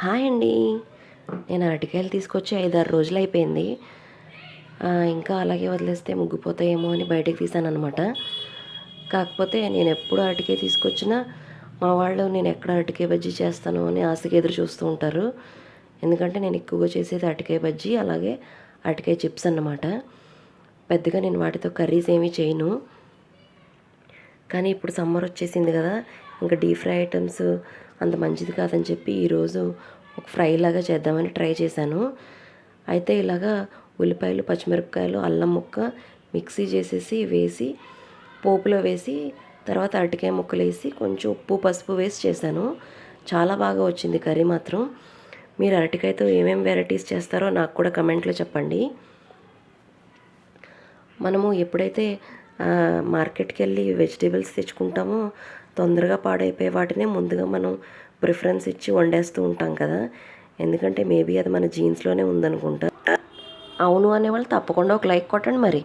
Hi అండి. నేను అరటికాయలు తీసుకొచ్చి ఐదారు రోజులు అయిపోయింది. ఇంకా అలాగే వదిలేస్తే ముగ్గిపోతాయేమో అని బయటకు తీసాను అనమాట కాకపోతే నేను ఎప్పుడు అరటికాయ తీసుకొచ్చినా మా వాళ్ళు నేను ఎక్కడ అరటికాయ బజ్జీ చేస్తాను అని ఆశకి ఎదురు చూస్తూ ఉంటారు. ఎందుకంటే నేను ఎక్కువగా చేసేది అరటికాయ బజ్జీ అలాగే అరటికాయ చిప్స్ అన్నమాట. పెద్దగా నేను వాటితో కర్రీస్ ఏమీ చేయను. కానీ ఇప్పుడు సమ్మర్ వచ్చేసింది కదా ఇంకా డీప్ ఫ్రై ఐటమ్స్ అంత మంచిది కాదని చెప్పి ఈరోజు ఒక ఫ్రై లాగా చేద్దామని ట్రై చేశాను. అయితే ఇలాగా ఉల్లిపాయలు పచ్చిమిరపకాయలు అల్లం ముక్క మిక్సీ చేసేసి వేసి పోపులో వేసి తర్వాత అరటికాయ ముక్కలు వేసి కొంచెం ఉప్పు పసుపు వేసి చేశాను. చాలా బాగా వచ్చింది కర్రీ మాత్రం. మీరు అరటికాయతో ఏమేమి వెరైటీస్ చేస్తారో నాకు కూడా కమెంట్లో చెప్పండి. మనము ఎప్పుడైతే మార్కెట్కి వెళ్ళి వెజిటేబుల్స్ తెచ్చుకుంటామో. తొందరగా పాడైపోయే వాటినే ముందుగా మనం ప్రిఫరెన్స్ ఇచ్చి వండేస్తూ ఉంటాం కదా. ఎందుకంటే మేబీ అది మన జీన్స్లోనే ఉందనుకుంటా. అవును అనేవాళ్ళు తప్పకుండా ఒక లైక్ కొట్టండి మరి.